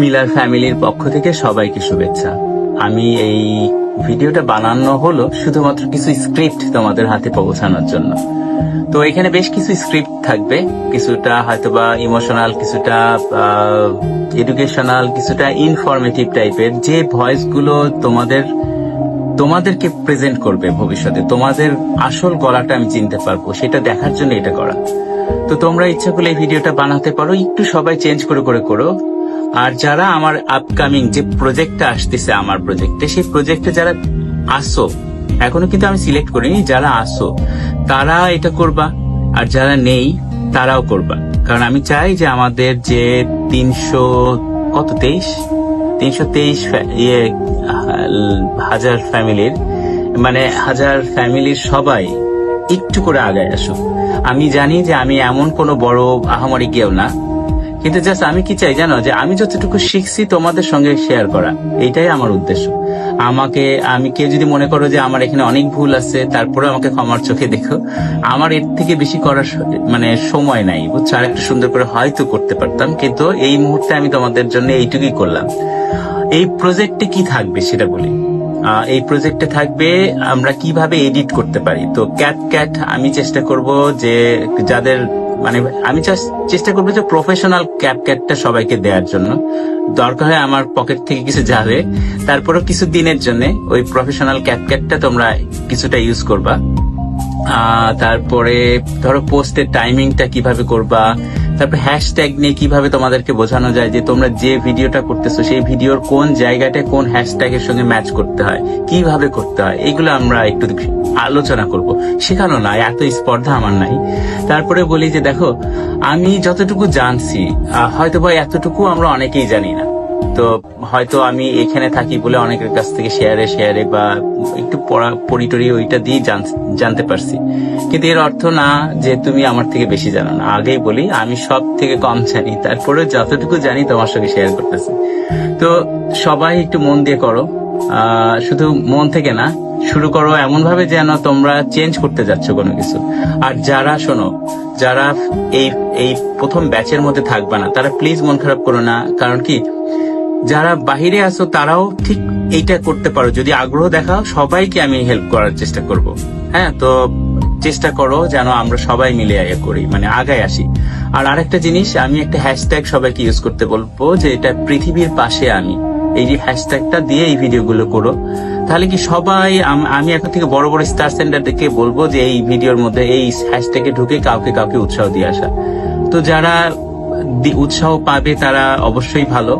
Miller ফ্যামিলির পক্ষ থেকে সবাইকে শুভেচ্ছা। আমি এই ভিডিওটা বানানো হলো শুধুমাত্র কিছু স্ক্রিপ্ট তোমাদের হাতে পৌঁছানোর জন্য। তো এখানে বেশ কিছু স্ক্রিপ্ট থাকবে। কিছুটা হয়তোবা ইমোশনাল কিছুটা এডুকেশনাল কিছুটা ইনফরমেটিভ টাইপের যে ভয়েসগুলো তোমাদের, তোমাদেরকে প্রেজেন্ট করবে ভবিষ্যতে, তোমাদের আসল গলাটা আমি চিনতে পারব, সেটা দেখার জন্য এটা করা। তো তোমরা ইচ্ছা করলে এই ভিডিওটা বানাতে পারো। একটু সবাই চেঞ্জ করে করে, করো। আর যারা আমার আপকামিং যে প্রজেক্টটা আসতেছে আমার প্রজেক্টে সেই প্রজেক্টে যারা আসো, এখনও কিন্তু আমি সিলেক্ট করিনি, যারা আসো, তারা এটা করবা, আর যারা নেই, তারাও করবা। কারণ আমি চাই যে আমাদের যে তিনশো, কত, তেইশ? তিনশো তেইশ ইয়ে হাজার ফ্যামিলির মানে হাজার ফ্যামিলির সবাই একটু করে আগায় আসুক। আমি জানি যে আমি এমন কোনো বড় আহামরি কেউ না। কিন্তু জাস্ট আমি কি চাই জানো? যে আমি যতটুকু শিখছি তোমাদের সঙ্গে শেয়ার করা। এটাই আমার উদ্দেশ্য। আমাকে, আমি কেউ যদি মনে করো যে আমার এখানে অনেক ভুল আছে তারপরে আমাকে ক্ষমার চোখে দেখো। আমার এর থেকে বেশি করার মানে সময় নাই, বুঝছ? আর একটু সুন্দর করে হয়তো করতে পারতাম, কিন্তু এই মুহূর্তে আমি তোমাদের জন্য এইটুকুই করলাম। এই প্রজেক্টে কি থাকবে সেটা বলি। এই প্রজেক্টে থাকবে আমরা কীভাবে এডিট করতে পারি? তো ক্যাট ক্যাট আমি চেষ্টা করব যে যাদের মানে আমি চেষ্টা করব যে প্রফেশনাল ক্যাপ ক্যাটটা সবাইকে দেওয়ার জন্য। দরকার হয় আমার পকেট থেকে কিছু যাবে। তারপরেও কিছু দিনের জন্য ওই প্রফেশনাল ক্যাপ ক্যাটটা তোমরা কিছুটা ইউজ করবা। তারপরে ধরো পোস্টের টাইমিংটা কীভাবে করবা। তারপরে হ্যাশট্যাগ নিয়ে কীভাবে তোমাদেরকে বোঝানো যায় যে তোমরা যে ভিডিওটা করতেছো, সেই ভিডিওর কোন জায়গাটা কোন হ্যাশট্যাগের সঙ্গে ম্যাচ করতে হয়, কীভাবে করতে হয়, এগুলো আমরা একটু আলোচনা করব। শেখানো না এত স্পর্ধা আমার নাই। তারপরে বলি যে, দেখো, আমি যতটুকু জানছি হয়তো বা এতটুকু আমরা অনেকেই জানি না। তো হয়তো আমি এখানে থাকি বলে অনেকের কাছ থেকে শেয়ারে শেয়ারে বা একটু পড়া পড়িটরি ওইটা দিয়ে জানতে পারছি। কিন্তু এর অর্থ না যে তুমি আমার থেকে বেশি জানো না। আগেই বলি, আমি সব থেকে কম জানি তারপরে যতটুকু জানি তোমার সঙ্গে শেয়ার করতেছি। তো সবাই একটু মন দিয়ে করো। শুধু মন থেকে না শুরু করো এমন ভাবে যেন তোমরা চেঞ্জ করতে যাচ্ছ কোনো কিছু। আর যারা, শোনো, যারা এই এই প্রথম ব্যাচের মধ্যে থাকবে না, তারা প্লিজ মন খারাপ করো না। কারণ কি, যারা বাহিরে আছো, তারাও ঠিক এইটা করতে পারো। যদি আগ্রহ দেখাও, সবাইকে আমি হেল্প করার চেষ্টা করব। হ্যাঁ তো চেষ্টা করো যেন আমরা সবাই মিলে ইয়ে করি মানে আগায় আসি। আর আরেকটা জিনিস, আমি একটা হ্যাশট্যাগ সবাইকে ইউজ করতে বলব যে এটা পৃথিবীর পাশে আমি। এই যে হ্যাশট্যাগটা দিয়ে এই ভিডিওগুলো করো। তাহলে কি সবাই আমি এখন থেকে বড় বড় স্টার সেন্টার দেখে বলব যে এই ভিডিওর মধ্যে এই হ্যাশট্যাগে ঢুকে কাউকে কাউকে উৎসাহ দিয়ে আসা। তো যারা উৎসাহ পাবে তারা অবশ্যই ভালো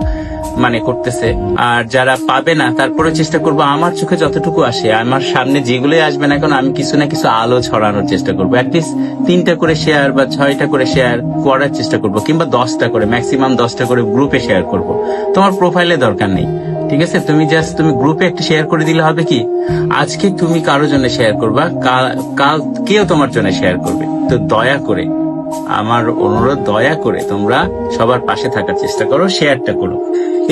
মানে করতেছে। আর যারা পাবে না তারপরে চেষ্টা করব আমার চোখে যতটুকু আসে, আমার সামনে যেগুলোই আসবে না কেন, আমি কিছু না কিছু আলো ছড়ানোর চেষ্টা করব। অ্যাটলিস্ট তিনটা করে শেয়ার বা ছয়টা করে শেয়ার করার চেষ্টা করব, কিংবা দশটা করে ম্যাক্সিমাম দশটা করে গ্রুপে শেয়ার করব। তোমার প্রোফাইলে দরকার নেই। ঠিক আছে? তুমি জাস্ট তুমি গ্রুপে একটা শেয়ার করে দিলে হবে কি? আজকে তুমি কারোর জন্য শেয়ার করবা? কাল কেউ তোমার জন্য শেয়ার করবে। তো দয়া করে, আমার অনুরোধ দয়া করে তোমরা সবার পাশে থাকার চেষ্টা করো শেয়ারটা করো।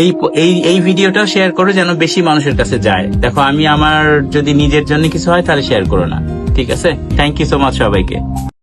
এই এই এই ভিডিওটাও শেয়ার করো যেন বেশি মানুষের কাছে যায়। দেখো, আমি আমার যদি নিজের জন্য কিছু হয় তাহলে শেয়ার করো না। ঠিক আছে? থ্যাংক ইউ সো মাচ সবাইকে।